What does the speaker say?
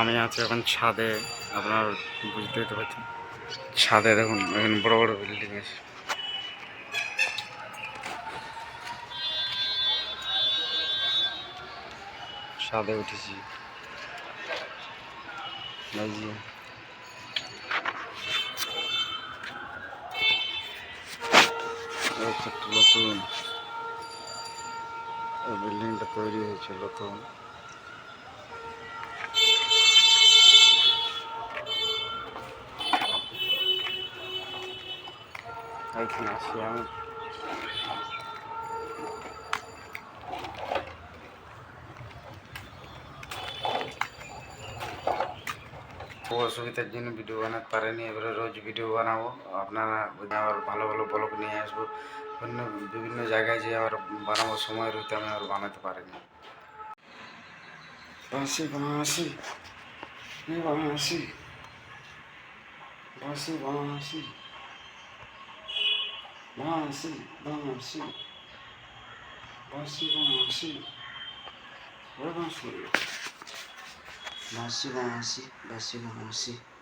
আমি আছি এখন ছাদে, আপনার বুঝতেই তো পারছেন। ছাদে দেখুন এখানে বড় বড় বিল্ডিং আছে ছাদে উঠেছি। নতুন। বিল্ডিংটা তৈরি হয়েছে, নতুন। আমি অসুবিধার জন্য ভিডিও বানাতে পারেনি এবারে রোজ ভিডিও বানাবো। আপনারা আবার ভালো ভালো ব্লগ নিয়ে আসব। অন্য বিভিন্ন জায়গায় যে আবার বানাবো সময় রইতে আমি আর বানাতে পারিনি। বাসি বাসি। বাসি। বাসি বাসি। Voici, voici. Voici, voici. Voici, voici. Voici, voici.